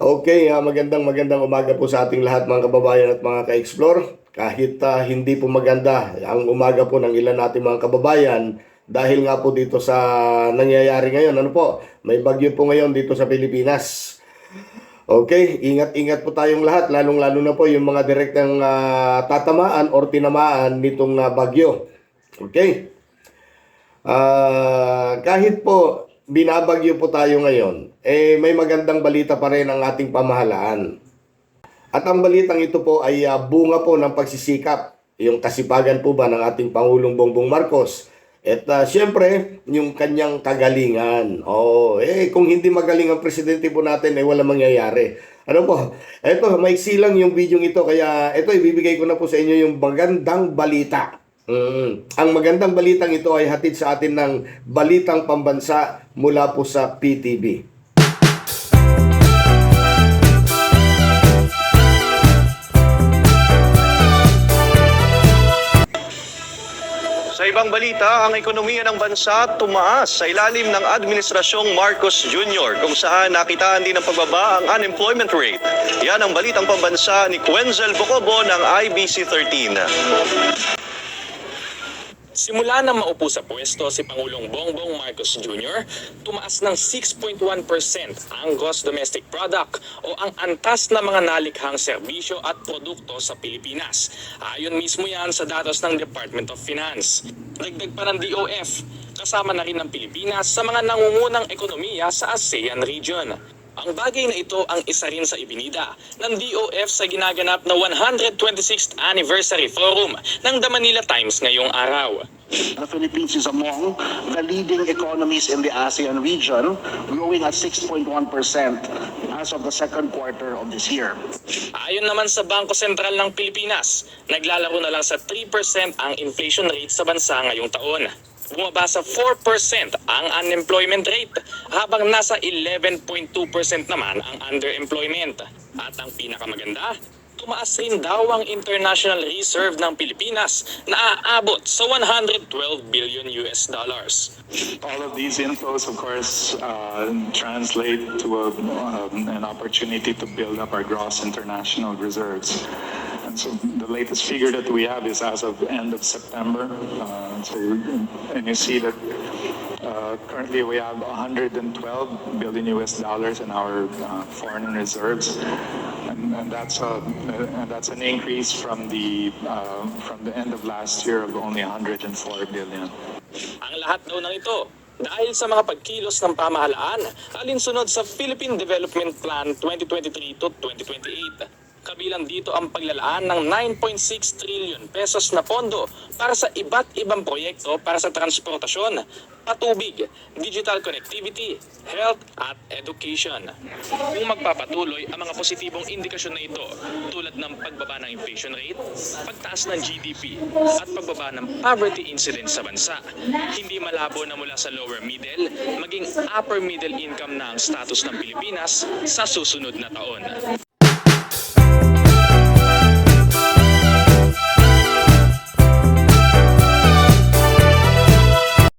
Okay, ah, magandang magandang umaga po sa ating lahat mga kababayan at mga ka-explore. Kahit ah, hindi po maganda ang umaga po ng ilan nating mga kababayan dahil nga po dito sa nangyayari ngayon. Ano po? May bagyo po ngayon dito sa Pilipinas. Okay, ingat-ingat po tayong lahat, lalong-lalo na po yung mga direktang ah, tatamaan or tinamaan nitong ah, bagyo. Okay? Ah, kahit po binabagyo po tayo ngayon, eh may magandang balita pa rin ang ating pamahalaan. At ang balitang ito po ay ah, bunga po ng pagsisikap, yung kasipagan po ba ng ating Pangulong Bongbong Marcos. At ah, siyempre, yung kanyang kagalingan. Oh, eh kung hindi magaling ang presidente po natin, eh wala mangyayari. Ano po? Ito, maiksi lang yung video ito kaya ito ibibigay ko na po sa inyo yung magandang balita. Mm. Ang magandang balitang ito ay hatid sa atin ng Balitang Pambansa mula po sa PTV. Sa ibang balita, ang ekonomiya ng bansa tumaas sa ilalim ng Administrasyong Marcos Jr. kung saan nakitaan din ng pagbaba ang unemployment rate. Yan ang balitang pambansa ni Quenzel Bocobo ng IBC 13. Simula na maupo sa pwesto si Pangulong Bongbong Marcos Jr., tumaas ng 6.1% ang gross domestic product o ang antas na mga nalikhang serbisyo at produkto sa Pilipinas. Ayon mismo yan sa datos ng Department of Finance. Dagdag pa ng DOF, kasama na rin ng Pilipinas sa mga nangungunang ekonomiya sa ASEAN region. Ang bagay na ito ang isa rin sa ibinida ng DOF sa ginaganap na 126th Anniversary Forum ng The Manila Times ngayong araw. The Philippines is among the leading economies in the ASEAN region, growing at 6.1% as of the second quarter of this year. Ayon naman sa Bangko Sentral ng Pilipinas, naglalaro na lang sa 3% ang inflation rate sa bansa ngayong taon. Bumaba sa 4% ang unemployment rate habang nasa 11.2% naman ang underemployment. At ang pinakamaganda, tumaas rin daw ang international reserve ng Pilipinas na aabot sa 112 billion US dollars. All of these inflows, of course, uh, translate to a, um, an opportunity to build up our gross international reserves. So the latest figure that we have is as of end of September. Uh, so, and you see that uh, currently we have 112 billion US dollars in our uh, foreign reserves. And, and that's a, and that's an increase from the uh, from the end of last year of only 104 billion. Ang lahat daw ng ito dahil sa mga pagkilos ng pamahalaan alinsunod sa Philippine Development Plan 2023 to 2028. Kabilang dito ang paglalaan ng 9.6 trillion pesos na pondo para sa iba't ibang proyekto para sa transportasyon, patubig, digital connectivity, health at education. Kung magpapatuloy ang mga positibong indikasyon na ito tulad ng pagbaba ng inflation rate, pagtaas ng GDP at pagbaba ng poverty incidence sa bansa, hindi malabo na mula sa lower middle maging upper middle income na ang status ng Pilipinas sa susunod na taon.